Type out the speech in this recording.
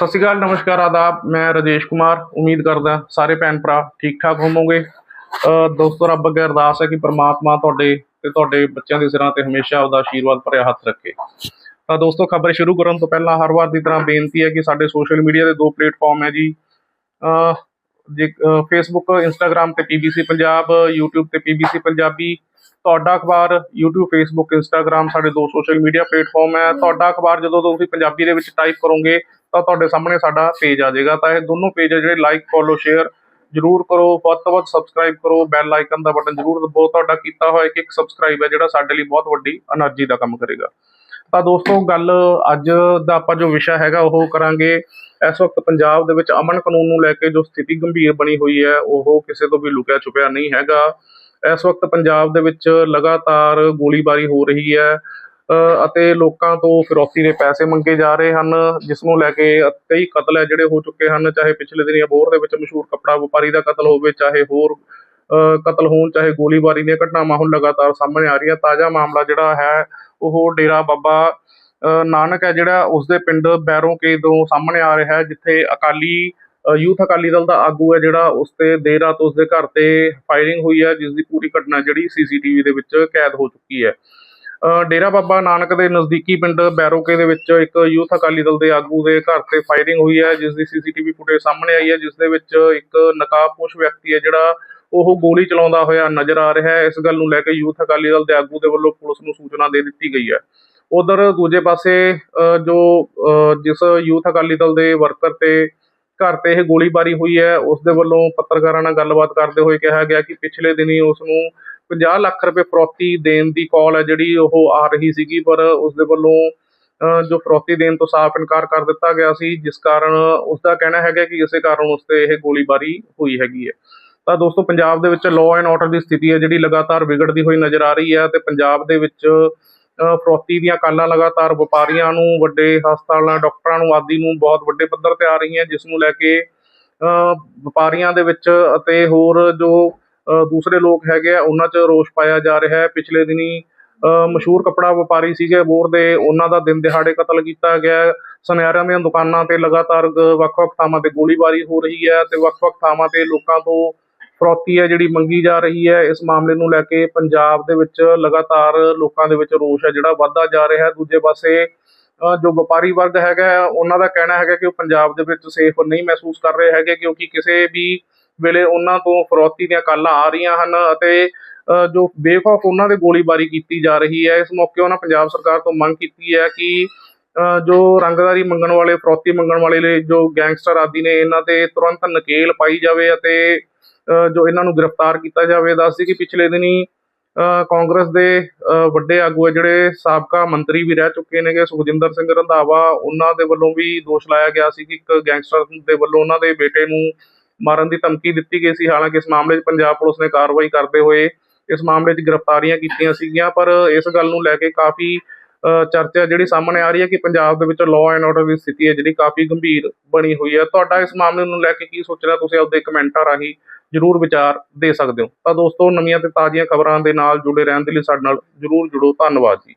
ਸਤਿ ਸ਼੍ਰੀ ਅਕਾਲ, ਨਮਸਕਾਰ, ਆਦਾਬ। ਮੈਂ ਰਾਜੇਸ਼ ਕੁਮਾਰ। ਉਮੀਦ ਕਰਦਾ ਸਾਰੇ ਭੈਣ ਭਰਾ ਠੀਕ ਠਾਕ ਹੋਵੋਗੇ ਦੋਸਤੋ, ਰੱਬ ਅੱਗੇ ਅਰਦਾਸ ਹੈ ਕਿ ਪ੍ਰਮਾਤਮਾ ਤੁਹਾਡੇ ਤੇ ਤੁਹਾਡੇ ਬੱਚਿਆਂ ਦੇ ਸਿਰਾਂ ਤੇ ਹਮੇਸ਼ਾ ਉਹਦਾ ਆਸ਼ੀਰਵਾਦ ਭਰਿਆ ਹੱਥ ਰੱਖੇ। ਤਾਂ ਦੋਸਤੋ, ਖਬਰ ਸ਼ੁਰੂ ਕਰਨ ਤੋਂ ਪਹਿਲਾਂ ਹਰ ਵਾਰ ਦੀ ਤਰ੍ਹਾਂ ਬੇਨਤੀ ਹੈ ਕਿ ਸਾਡੇ ਸੋਸ਼ਲ ਮੀਡੀਆ ਦੇ ਦੋ ਪਲੇਟਫਾਰਮ ਹੈ ਜੀ। ਜੇ ਫੇਸਬੁੱਕ ਇੰਸਟਾਗ੍ਰam ਤੇ ਪੀਬੀਸੀ ਪੰਜਾਬ YouTube ਤੇ ਪੀਬੀਸੀ ਪੰਜਾਬੀ ਤੁਹਾਡਾ ਅਖਬਾਰ YouTube, Facebook, Instagram ਸਾਡੇ ਦੋ ਸੋਸ਼ਲ ਮੀਡੀਆ ਪਲੇਟਫਾਰਮ ਹੈ। ਤੁਹਾਡਾ ਅਖਬਾਰ ਜਦੋਂ ਤੁਸੀਂ ਪੰਜਾਬੀ ਦੇ ਵਿੱਚ ਟਾਈਪ ਕਰੋਗੇ, ਤਾਂ ਤੁਹਾਡੇ ਸਾਹਮਣੇ ਸਾਡਾ ਪੇਜ ਆ ਜਾਏਗਾ। ਤਾਂ ਇਹ ਦੋਨੋਂ ਪੇਜ ਜਿਹੜੇ ਲਾਈਕ ਫੋਲੋ ਸ਼ੇਅਰ ਜਰੂਰ ਕਰੋ। ਵੱਧ ਤੋਂ ਵੱਧ ਸਬਸਕ੍ਰਾਈਬ ਕਰੋ। ਬੈਲ ਆਈਕਨ ਦਾ ਬਟਨ ਜਰੂਰ ਦਬੋ ਤੁਹਾਡਾ ਕੀਤਾ ਹੋਇਆ ਕਿ ਇੱਕ ਸਬਸਕ੍ਰਾਈਬ ਹੈ ਜਿਹੜਾ ਸਾਡੇ ਲਈ ਬਹੁਤ ਵੱਡੀ એનર્ਜੀ ਦਾ ਕੰਮ ਕਰੇਗਾ। ਤਾਂ ਦੋਸਤੋ, ਗੱਲ ਅੱਜ ਦਾ ਆਪਾਂ ਜੋ ਵਿਸ਼ਾ ਹੈਗਾ ਉਹ ਕਰਾਂਗੇ। ਇਸ ਵਕਤ ਪੰਜਾਬ ਦੇ ਵਿੱਚ ਅਮਨ ਕਾਨੂੰਨ ਨੂੰ ਲੈ ਕੇ ਜੋ ਸਥਿਤੀ ਗੰਭੀਰ ਬਣੀ ਹੋਈ ਹੈ, ਉਹ ਕਿਸੇ ਤੋਂ ਵੀ ਲੁਕਿਆ ਛੁਪਿਆ ਨਹੀਂ ਹੈਗਾ। ਇਸ ਵਕਤ ਪੰਜਾਬ ਦੇ ਵਿੱਚ ਲਗਾਤਾਰ ਗੋਲੀਬਾਰੀ ਹੋ ਰਹੀ ਹੈ ਅ, ਅਤੇ ਲੋਕਾਂ ਤੋਂ ਫਿਰੌਤੀ ਦੇ ਪੈਸੇ ਮੰਗੇ ਜਾ ਰਹੇ ਹਨ ਜਿਸ ਨੂੰ ਲੈ ਕੇ ਕਈ ਕਤਲ ਹੈ ਜਿਹੜੇ ਹੋ ਚੁੱਕੇ ਹਨ ਚਾਹੇ ਪਿਛਲੇ ਦਿਨੀ ਅਬੋਹਰ ਦੇ ਵਿੱਚ ਮਸ਼ਹੂਰ ਕੱਪੜਾ ਵਪਾਰੀ ਦਾ ਕਤਲ ਹੋਵੇ ਚਾਹੇ ਹੋਰ ਅ, ਕਤਲ ਹੋਣ ਚਾਹੇ ਗੋਲੀਬਾਰੀ ਦੀਆਂ ਘਟਨਾਵਾਂ ਹੁਣ ਲਗਾਤਾਰ ਸਾਹਮਣੇ ਆ ਰਹੀਆਂ ਤਾਜ਼ਾ ਮਾਮਲਾ ਜਿਹੜਾ ਹੈ ਉਹ ਡੇਰਾ ਬਾਬਾ ਅ, ਨਾਨਕ ਹੈ ਜਿਹੜਾ ਉਸਦੇ ਪਿੰਡ ਬੈਰੋਂਕੇ ਤੋਂ ਸਾਹਮਣੇ ਆ ਰਿਹਾ ਹੈ ਜਿੱਥੇ ਅਕਾਲੀ ਯੂਥ ਅਕਾਲੀ ਦਲ ਦਾ ਆਗੂ ਹੈ ਜਿਹੜਾ ਉਸ ਤੇ ਦੇਰ ਰਾਤ ਉਸ ਦੇ ਘਰ ਤੇ ਫਾਇਰਿੰਗ ਹੋਈ ਹੈ ਜਿਸ ਦੀ ਪੂਰੀ ਘਟਨਾ ਜਿਹੜੀ ਸੀਸੀਟੀਵੀ ਦੇ ਵਿੱਚ ਕੈਦ ਹੋ ਚੁੱਕੀ ਹੈ। ਡੇਰਾ ਬਾਬਾ ਨਾਨਕ ਦੇ ਨਜ਼ਦੀਕੀ ਪਿੰਡ ਬੈਰੋਕੇ ਦੇ ਵਿੱਚ ਇੱਕ ਯੂਥ ਅਕਾਲੀ ਦਲ ਦੇ ਆਗੂ ਦੇ ਘਰ ਤੇ ਫਾਇਰਿੰਗ ਹੋਈ ਹੈ ਜਿਸ ਦੀ ਸੀਸੀਟੀਵੀ ਫੁਟੇਜ ਸਾਹਮਣੇ ਆਈ ਹੈ ਜਿਸ ਦੇ ਵਿੱਚ ਇੱਕ ਨਕਾਬਪੋਸ਼ ਵਿਅਕਤੀ ਹੈ ਜਿਹੜਾ ਉਹ ਗੋਲੀ ਚਲਾਉਂਦਾ ਹੋਇਆ ਨਜ਼ਰ ਆ ਰਿਹਾ ਹੈ। ਇਸ ਗੱਲ ਨੂੰ ਲੈ ਕੇ ਯੂਥ ਅਕਾਲੀ ਦਲ ਦੇ ਆਗੂ ਦੇ ਵੱਲੋਂ ਪੁਲਿਸ ਨੂੰ ਸੂਚਨਾ ਦੇ ਦਿੱਤੀ ਗਈ ਹੈ। ਉਧਰ ਦੂਜੇ ਪਾਸੇ ਜੋ ਜਿਸ ਯੂਥ ਅਕਾਲੀ ਦਲ ਦੇ ਵਰਕਰ ਤੇ ਘਰ ਤੇ ਇਹ ਗੋਲੀਬਾਰੀ ਹੋਈ ਹੈ ਉਸ ਦੇ ਵੱਲੋਂ ਪੱਤਰਕਾਰਾਂ ਨਾਲ ਗੱਲਬਾਤ ਕਰਦੇ ਹੋਏ ਕਿਹਾ ਗਿਆ ਕਿ ਪਿਛਲੇ ਦਿਨੀ ਉਸ ਨੂੰ 50 ਲੱਖ ਰੁਪਏ ਫਰੌਤੀ ਦੇਣ ਦੀ ਕਾਲ ਹੈ ਜਿਹੜੀ ਉਹ ਆ ਰਹੀ ਸੀਗੀ ਪਰ ਉਸ ਦੇ ਵੱਲੋਂ ਅ, ਜੋ ਫਰੋਤੀ ਦੇਣ ਤੋਂ ਸਾਫ਼ ਇਨਕਾਰ ਕਰ ਦਿੱਤਾ ਗਿਆ ਸੀ ਜਿਸ ਕਾਰਨ ਉਸ ਦਾ ਕਹਿਣਾ ਹੈਗਾ ਕਿ ਇਸੇ ਕਾਰਨ ਉਸ ਤੇ ਇਹ ਗੋਲੀਬਾਰੀ ਹੋਈ ਹੈਗੀ ਹੈ। ਤਾਂ ਦੋਸਤੋ ਪੰਜਾਬ ਦੇ ਵਿੱਚ ਲਾਅ ਐਂਡ ਆਰਡਰ ਦੀ ਸਥਿਤੀ ਹੈ ਜਿਹੜੀ ਲਗਾਤਾਰ ਵਿਗੜਦੀ ਹੋਈ ਨਜ਼ਰ ਆ ਰਹੀ ਹੈ ਤੇ ਪੰਜਾਬ ਦੇ ਵਿੱਚ ਫਰੋਤੀ ਦੀਆਂ ਕਾਲਾਂ ਲਗਾਤਾਰ ਵਪਾਰੀਆਂ ਨੂੰ ਵੱਡੇ ਹਸਪਤਾਲਾਂ ਡਾਕਟਰਾਂ ਨੂੰ ਆਦਿ ਨੂੰ ਬਹੁਤ ਵੱਡੇ ਪੱਧਰ ਤੇ ਆ ਰਹੀਆਂ ਜਿਸ ਨੂੰ ਲੈ ਕੇ ਅ, ਵਪਾਰੀਆਂ ਦੇ ਵਿੱਚ ਅਤੇ ਹੋਰ ਜੋ ਦੂਸਰੇ ਲੋਕ ਹੈਗੇ ਆ ਉਹਨਾਂ 'ਚ ਰੋਸ਼ ਪਾਇਆ ਜਾ ਰਿਹਾ ਹੈ। ਪਿਛਲੇ ਦਿਨੀ ਅ, ਮਸ਼ਹੂਰ ਕੱਪੜਾ ਵਪਾਰੀ ਸੀਗੇ ਬੋਰ ਦੇ ਉਹਨਾਂ ਦਾ ਦਿਨ ਦਿਹਾੜੇ ਕਤਲ ਕੀਤਾ ਗਿਆ ਸੁਨਿਆਰਿਆਂ ਦੀਆਂ ਦੁਕਾਨਾਂ ਤੇ ਲਗਾਤਾਰ ਵੱਖ-ਵੱਖ ਥਾਵਾਂ ਤੇ ਗੋਲੀਬਾਰੀ ਹੋ ਰਹੀ ਹੈ ਤੇ ਵੱਖ-ਵੱਖ ਥਾਵਾਂ ਤੇ ਲੋਕਾਂ ਤੋਂ ਫਰੋਤੀ ਹੈ ਜਿਹੜੀ ਮੰਗੀ ਜਾ ਰਹੀ ਹੈ, ਇਸ ਮਾਮਲੇ ਨੂੰ ਲੈ ਕੇ ਪੰਜਾਬ ਦੇ ਵਿੱਚ ਲਗਾਤਾਰ ਲੋਕਾਂ ਦੇ ਵਿੱਚ ਰੋਸ਼ ਹੈ, ਜਿਹੜਾ ਵੱਧਦਾ ਜਾ ਰਿਹਾ ਹੈ। ਦੂਜੇ ਪਾਸੇ ਜੋ ਵਪਾਰੀ ਵਰਗ ਹੈਗਾ ਉਹਨਾਂ ਦਾ ਕਹਿਣਾ ਹੈਗਾ ਕਿ ਉਹ ਪੰਜਾਬ ਦੇ ਵਿੱਚ ਸੇਫ ਨਹੀਂ ਮਹਿਸੂਸ ਕਰ ਰਹੇ ਹੈਗੇ, ਕਿਉਂਕਿ ਕਿਸੇ ਵੀ ਵੇਲੇ ਉਹਨਾਂ ਤੋਂ ਫਰੋਤੀ ਦੀਆਂ ਕਾਲਾਂ ਆ ਰਹੀਆਂ ਹਨ ਅਤੇ ਜੋ ਬੇਖੌਫ ਉਹਨਾਂ ਦੇ ਗੋਲੀਬਾਰੀ ਕੀਤੀ ਜਾ ਰਹੀ ਹੈ। ਇਸ ਮੌਕੇ ਉਹਨਾਂ ਪੰਜਾਬ ਸਰਕਾਰ ਤੋਂ ਮੰਗ ਕੀਤੀ ਹੈ ਕਿ ਜੋ ਰੰਗਦਾਰੀ ਮੰਗਣ ਵਾਲੇ, ਫਰੋਤੀ ਮੰਗਣ ਵਾਲੇ ਨੇ ਜੋ ਗੈਂਗਸਟਰ ਆਦਿ ਨੇ, ਇਹਨਾਂ ਤੇ ਤੁਰੰਤ ਨਕੇਲ ਪਾਈ ਜਾਵੇ ਅਤੇ ਜੋ ਇਹਨਾਂ ਨੂੰ ਗ੍ਰਿਫਤਾਰ ਕੀਤਾ ਜਾਵੇ ਦੱਸਦੀ ਕਿ ਪਿਛਲੇ ਦਿਨੀ ਅ, ਕਾਂਗਰਸ ਦੇ ਅ, ਵੱਡੇ ਆਗੂ ਹੈ ਜਿਹੜੇ ਸਾਬਕਾ ਮੰਤਰੀ ਵੀ ਰਹਿ ਚੁੱਕੇ ਨੇਗੇ ਸੁਖਜਿੰਦਰ ਸਿੰਘ ਰੰਧਾਵਾ ਉਹਨਾਂ ਦੇ ਵੱਲੋਂ ਵੀ ਦੋਸ਼ ਲਾਇਆ ਗਿਆ ਸੀ ਕਿ ਇੱਕ ਗੈਂਗਸਟਰ ਦੇ ਵੱਲੋਂ ਉਹਨਾਂ ਦੇ ਬੇਟੇ ਨੂੰ ਮਾਰਨ ਦੀ ਧਮਕੀ ਦਿੱਤੀ ਗਈ ਸੀ। ਹਾਲਾਂਕਿ ਇਸ ਮਾਮਲੇ 'ਚ ਪੰਜਾਬ ਪੁਲਿਸ ਨੇ ਕਾਰਵਾਈ ਕਰਦੇ ਹੋਏ ਇਸ ਮਾਮਲੇ 'ਚ ਗ੍ਰਿਫਤਾਰੀਆਂ ਕੀਤੀਆਂ ਸੀਗੀਆਂ ਪਰ ਇਸ ਗੱਲ ਨੂੰ ਲੈ ਕੇ ਕਾਫੀ ਅ, ਚਰਚਾ ਜਿਹੜੀ ਸਾਹਮਣੇ ਆ ਰਹੀ ਹੈ ਕਿ ਪੰਜਾਬ ਦੇ ਵਿੱਚ ਲਾਅ ਐਂਡ ਆਰਡਰ ਦੀ ਸਥਿਤੀ ਹੈ ਜਿਹੜੀ ਕਾਫੀ ਗੰਭੀਰ ਬਣੀ ਹੋਈ ਹੈ। ਤੁਹਾਡਾ ਇਸ ਮਾਮਲੇ ਨੂੰ ਲੈ ਕੇ ਕੀ ਸੋਚਣਾ ਤੁਸੀਂ ਆਪਦੇ ਕਮੈਂਟਾਂ ਰਾਹੀਂ ਜਰੂਰ ਵਿਚਾਰ ਦੇ ਸਕਦੇ ਹੋ। ਤਾਂ ਦੋਸਤੋ, ਨਵੀਆਂ ਤੇ ਤਾਜ਼ੀਆਂ ਖਬਰਾਂ ਦੇ ਨਾਲ ਜੁੜੇ ਰਹਿਣ ਦੇ ਲਈ ਸਾਡੇ ਨਾਲ ਜਰੂਰ ਜੁੜੋ। ਧੰਨਵਾਦ ਜੀ।